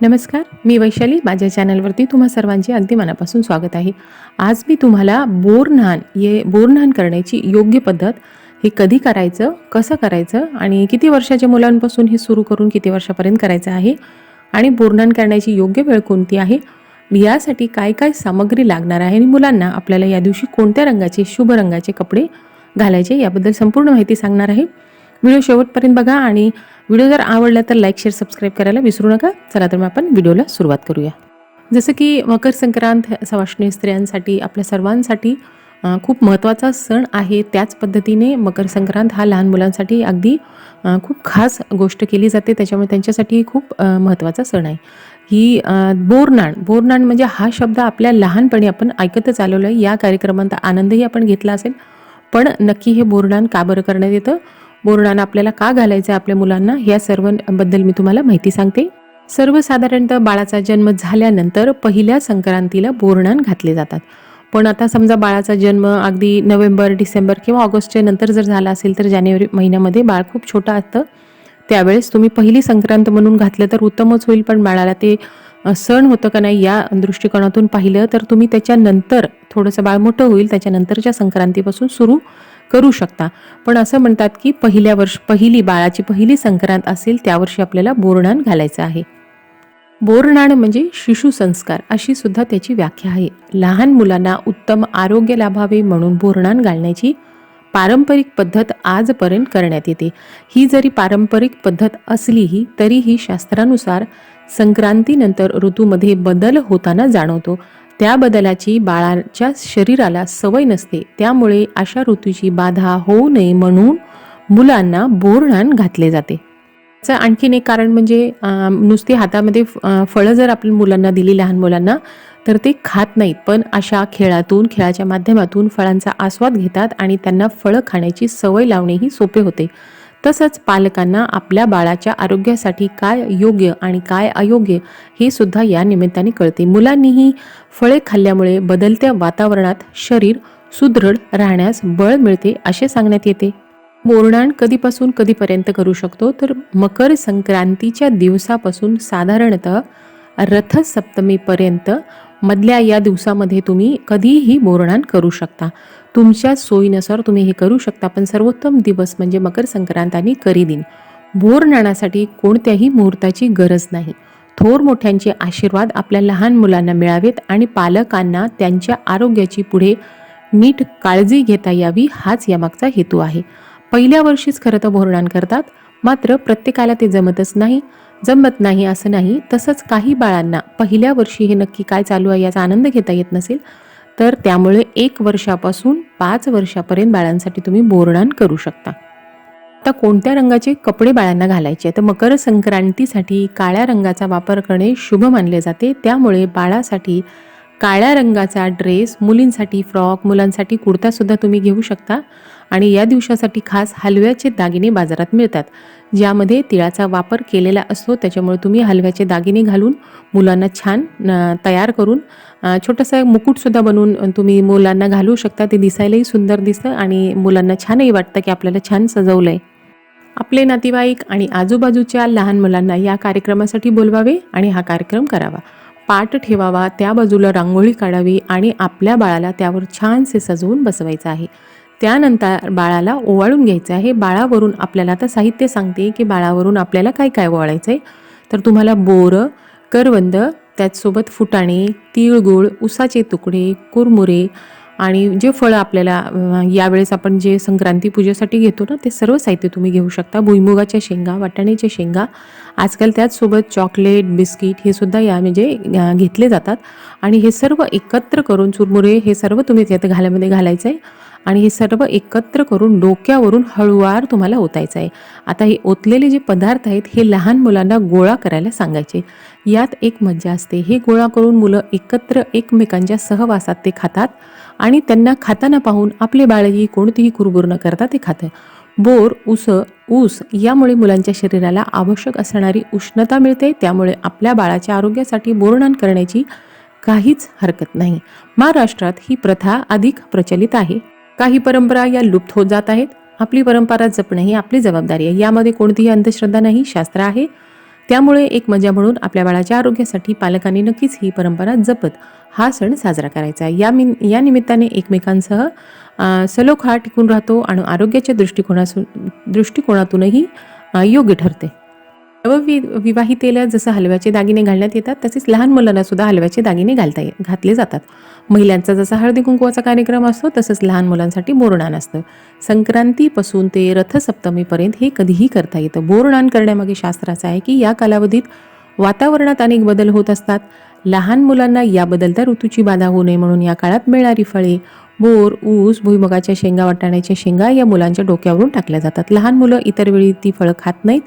नमस्कार मी वैशाली. माझ्या चॅनलवरती तुम्हा सर्वांचे अगदी मनापासून स्वागत आहे. आज मी तुम्हाला बोरन्हान ये बोरन्हान करण्याची योग्य पद्धत हे कधी करायचं कसं करायचं आणि किती वर्षाच्या मुलांपासून हे सुरू करून किती वर्षापर्यंत करायचं आहे आणि बोरन्हान करण्याची योग्य वेळ कोणती आहे? यासाठी काय काय सामग्री लागणार आहे आणि मुलांना आपल्याला या दिवशी कोणत्या रंगाचे शुभ रंगाचे कपडे घालायचे याबद्दल संपूर्ण माहिती सांगणार आहे. व्हिडिओ शेवटपर्यंत बघा आणि व्हिडिओ जर आवडला तर लाईक शेअर सबस्क्राईब करायला विसरू नका. चला तर मग आपण व्हिडिओला सुरुवात करूया. जसं की मकर संक्रांत सवाष्णी स्त्रियांसाठी आपल्या सर्वांसाठी खूप महत्त्वाचा सण आहे. त्याच पद्धतीने मकर संक्रांत हा लहान मुलांसाठी अगदी खूप खास गोष्ट केली जाते. त्याच्यामुळे त्यांच्यासाठी खूप महत्त्वाचा सण आहे. ही बोरनाण बोरनाण म्हणजे हा शब्द आपल्या लहानपणी आपण ऐकतच आलेलो आहे. या कार्यक्रमांचा आनंदही आपण घेतला असेल. पण नक्की हे बोरनाण का बरं करण्यात येतं? बोरनाण आपल्याला का घालायचं आहे आपल्या मुलांना? या सर्वांबद्दल मी तुम्हाला माहिती सांगते. सर्वसाधारणतः बाळाचा जन्म झाल्यानंतर पहिल्या संक्रांतीला बोरणान घातले जातात. पण आता समजा बाळाचा जन्म अगदी नोव्हेंबर डिसेंबर किंवा ऑगस्टच्या नंतर जर झाला असेल तर जानेवारी महिन्यामध्ये बाळ खूप छोटं असतं. त्यावेळेस तुम्ही पहिली संक्रांत म्हणून घातलं तर उत्तमच होईल पण बाळाला ते सण होतं का नाही या दृष्टिकोनातून पाहिलं तर तुम्ही त्याच्यानंतर थोडंसं बाळ मोठं होईल त्याच्यानंतरच्या संक्रांतीपासून सुरू करू शकता. पण असं म्हणतात की पहिल्या वर्ष पहिली बाळाची पहिली संक्रांत असेल त्या वर्षी आपल्याला बोरणाण घालायचं आहे. बोरणाण म्हणजे शिशु संस्कार अशी सुद्धा त्याची व्याख्या आहे. लहान मुलांना उत्तम आरोग्य लाभावे म्हणून बोरणाण घालण्याची पारंपरिक पद्धत आजपर्यंत करण्यात येते. ही जरी पारंपरिक पद्धत असलीही तरीही शास्त्रानुसार संक्रांतीनंतर ऋतूमध्ये बदल होताना जाणवतो. त्या बदलाची बाळाच्या शरीराला सवय नसते. त्यामुळे अशा ऋतूची बाधा होऊ नये म्हणून मुलांना बोरणान घातले जाते. त्याचं आणखीन एक कारण म्हणजे नुसती हातामध्ये फळं जर आपण मुलांना दिली लहान मुलांना तर ते खात नाहीत. पण अशा खेळातून खेळाच्या माध्यमातून फळांचा आस्वाद घेतात आणि त्यांना फळं खाण्याची सवय लावणेही सोपे होते. तसंच पालकांना आपल्या बाळाच्या आरोग्यासाठी काय योग्य आणि काय अयोग्य हे सुद्धा या निमित्ताने कळते. मुलांनीही फळे खाल्ल्यामुळे बदलत्या वातावरणात शरीर सुदृढ राहण्यास बळ मिळते असे सांगण्यात येते. बोरणाण कधीपासून कधीपर्यंत करू शकतो? तर मकर संक्रांतीच्या दिवसापासून साधारणतः रथसप्तमीपर्यंत मधल्या या दिवसामध्ये तुम्ही कधीही बोरणाण करू शकता. तुमच्या सोयीनुसार तुम्ही हे करू शकता. पण सर्वोत्तम दिवस म्हणजे मकर संक्रांत आणि करीदिन बोरनाणासाठी कोणत्याही मुहूर्ताची गरज नाही. थोर मोठ्यांचे आशीर्वाद आपल्या लहान मुलांना मिळावेत आणि पालकांना त्यांच्या आरोग्याची पुढे नीट काळजी घेता यावी हाच यामागचा हेतू आहे. पहिल्या वर्षीच खरं तर भोरणान करतात. मात्र प्रत्येकाला ते जमतच नाही. जमत नाही असं नाही. तसंच काही बाळांना पहिल्या वर्षी हे नक्की काय चालू आहे याचा आनंद घेता येत नसेल. तर त्यामुळे एक वर्षापासून पाच वर्षापर्यंत बाळांसाठी तुम्ही बोरणाण करू शकता. आता कोणत्या रंगाचे कपडे बाळांना घालायचे? तर मकर संक्रांतीसाठी काळ्या रंगाचा वापर करणे शुभ मानले जाते. त्यामुळे बाळासाठी काळ्या रंगाचा ड्रेस मुलींसाठी फ्रॉक मुलांसाठी कुर्तासुद्धा तुम्ही घेऊ शकता. आणि या दिवसासाठी खास हलव्याचे दागिने बाजारात मिळतात. ज्यामध्ये तिळाचा वापर केलेला असतो त्याच्यामुळे तुम्ही हलव्याचे दागिने घालून मुलांना छान तयार करून छोटासा एक मुकुटसुद्धा बनवून तुम्ही मुलांना घालू शकता. ते दिसायलाही सुंदर दिसतं आणि मुलांना छानही वाटतं की आपल्याला छान सजवलं आहे आपले नातेवाईक आणि आजूबाजूच्या लहान मुलांना या कार्यक्रमासाठी बोलवावे आणि हा कार्यक्रम करावा. पाठ ठेवावा त्या बाजूला रांगोळी काढावी आणि आपल्या बाळाला त्यावर छानसे सजवून बसवायचं आहे. त्यानंतर बाळाला ओवाळून घ्यायचं आहे. बाळावरून आपल्याला आता साहित्य सांगते की बाळावरून आपल्याला काय काय ओवाळायचं आहे तर तुम्हाला बोरं करवंद त्याचसोबत फुटाणे तिळगुळ उसाचे तुकडे कुरमुरे आणि जे फळं आपल्याला यावेळेस आपण जे संक्रांती पूजेसाठी घेतो ना ते सर्व साहित्य तुम्ही घेऊ शकता. भुईमुगाच्या शेंगा वाटाण्याच्या शेंगा आजकाल त्याचसोबत चॉकलेट बिस्किट हे सुद्धा या म्हणजे घेतले जातात. आणि हे सर्व एकत्र करून चुरमुरे हे सर्व तुम्ही त्यात घाल्यामध्ये घालायचं आहे आणि हे सर्व एकत्र करून डोक्यावरून हळुवार तुम्हाला ओतायचं आहे आता हे ओतलेले जे पदार्थ आहेत हे लहान मुलांना गोळा करायला सांगायचे. यात एक मज्जा असते. हे गोळा करून मुलं एकत्र एकमेकांच्या सहवासात ते खातात. आणि त्यांना खाताना पाहून आपले बाळही कोणतीही कुरबुर न करता ते खातं बोर उस ऊस यामुळे मुलांच्या शरीराला आवश्यक असणारी उष्णता मिळते. त्यामुळे आपल्या बाळाच्या आरोग्यासाठी बोरणान करण्याची काहीच हरकत नाही. महाराष्ट्रात ही प्रथा अधिक प्रचलित आहे. काही परंपरा या लुप्त होत जात आहेत. आपली परंपरा जपणं ही आपली जबाबदारी आहे. यामध्ये कोणतीही अंधश्रद्धा नाही. शास्त्र आहे. त्यामुळे एक मजा म्हणून आपल्या बाळाच्या आरोग्यासाठी पालकांनी नक्कीच ही परंपरा जपत हा सण साजरा करायचा. आहे या मिन या निमित्ताने एकमेकांसह अ, सलोख हा टिकून राहतो आणि आरोग्याच्या दृष्टिकोनासून दृष्टिकोनातूनही योग्य ठरते. नववि विवाहितेला जसं हलव्याचे दागिने घालण्यात येतात तसेच लहान मुलांना सुद्धा हलव्याचे दागिने घालता ये घातले जातात. महिलांचा जसा हळदी कुंकवाचा कार्यक्रम असतो तसंच लहान मुलांसाठी बोरणान असतं. संक्रांतीपासून ते रथसप्तमीपर्यंत हे कधीही करता येतं. बोरणान करण्यामागे शास्त्र असं आहे की या कालावधीत वातावरणात अनेक बदल होत असतात. लहान मुलांना या बदलत्या ऋतूची बाधा होऊ नये म्हणून या काळात मिळणारी फळे बोर ऊस भुईमुगाच्या शेंगा वाटाण्याच्या शेंगा या मुलांच्या डोक्यावरून टाकल्या जातात. लहान मुलं इतर वेळी ती फळं खात नाहीत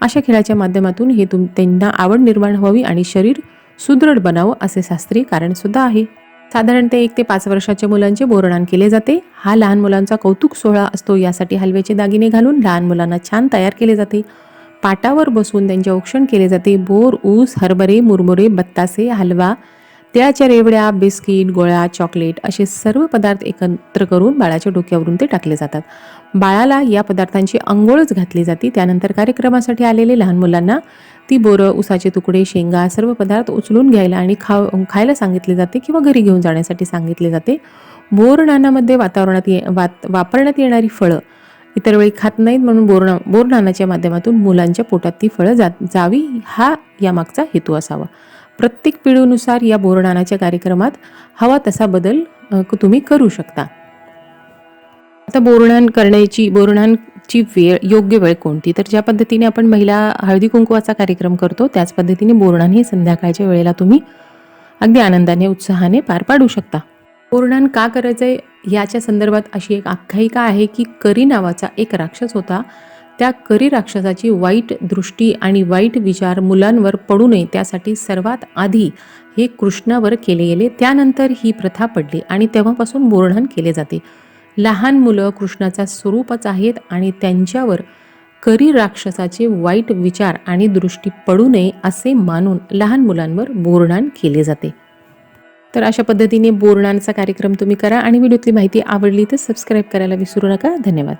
अशा खेळाच्या माध्यमातून हे तुम त्यांना आवड निर्माण व्हावी आणि शरीर सुदृढ बनावं असे शास्त्रीय कारण सुद्धा आहे. साधारणतः एक ते पाच वर्षाच्या मुलांचे बोरणान केले जाते. हा लहान मुलांचा कौतुक सोहळा असतो. यासाठी हलव्याचे दागिने घालून लहान मुलांना छान तयार केले जाते. पाटावर बसून त्यांचे औक्षण केले जाते. बोर ऊस हरभरे मुरमुरे बत्तासे हलवा तिळाच्या रेवड्या बिस्किट गोळ्या चॉकलेट असे सर्व पदार्थ एकत्र करून बाळाच्या डोक्यावरून ते टाकले जातात. बाळाला या पदार्थांची अंघोळच घातली जाते. त्यानंतर कार्यक्रमासाठी आलेले लहान मुलांना ती बोरं उसाचे तुकडे शेंगा सर्व पदार्थ उचलून घ्यायला आणि खा खायला सांगितले जाते किंवा घरी घेऊन जाण्यासाठी सांगितले जाते. बोरनानामध्ये वातावरणात ये वात वापरण्यात येणारी फळं इतर वेळी खात नाहीत म्हणून बोरणा बोरनानाच्या माध्यमातून मुलांच्या पोटात ती फळं जा जावी हा यामागचा हेतू असावा. प्रत्येक पिढीनुसार या बोरनानाच्या कार्यक्रमात हवा तसा बदल तुम्ही करू शकता. आता बोरणान करण्याची बोरणांची वेळ योग्य वेळ कोणती? तर ज्या पद्धतीने आपण महिला हळदी कुंकवाचा कार्यक्रम करतो त्याच पद्धतीने बोरणान हे संध्याकाळच्या वेळेला तुम्ही अगदी आनंदाने उत्साहाने पार पाडू शकता. बोरणान का करायचं आहे याच्या संदर्भात अशी एक आख्यायिका आहे की करी नावाचा एक राक्षस होता. त्या करी राक्षसाची वाईट दृष्टी आणि वाईट विचार मुलांवर पडू नये त्यासाठी सर्वात आधी हे कृष्णावर केले गेले. त्यानंतर ही प्रथा पडली आणि तेव्हापासून बोरणान केले जाते. लहान मुलं कृष्णाचा स्वरूपच आहेत आणि त्यांच्यावर करी राक्षसाचे वाईट विचार आणि दृष्टी पडू नये असे मानून लहान मुलांवर बोरणान केले जाते. तर अशा पद्धतीने बोरणांचा कार्यक्रम तुम्ही करा आणि व्हिडिओतली माहिती आवडली तर सबस्क्राईब करायला विसरू नका. धन्यवाद.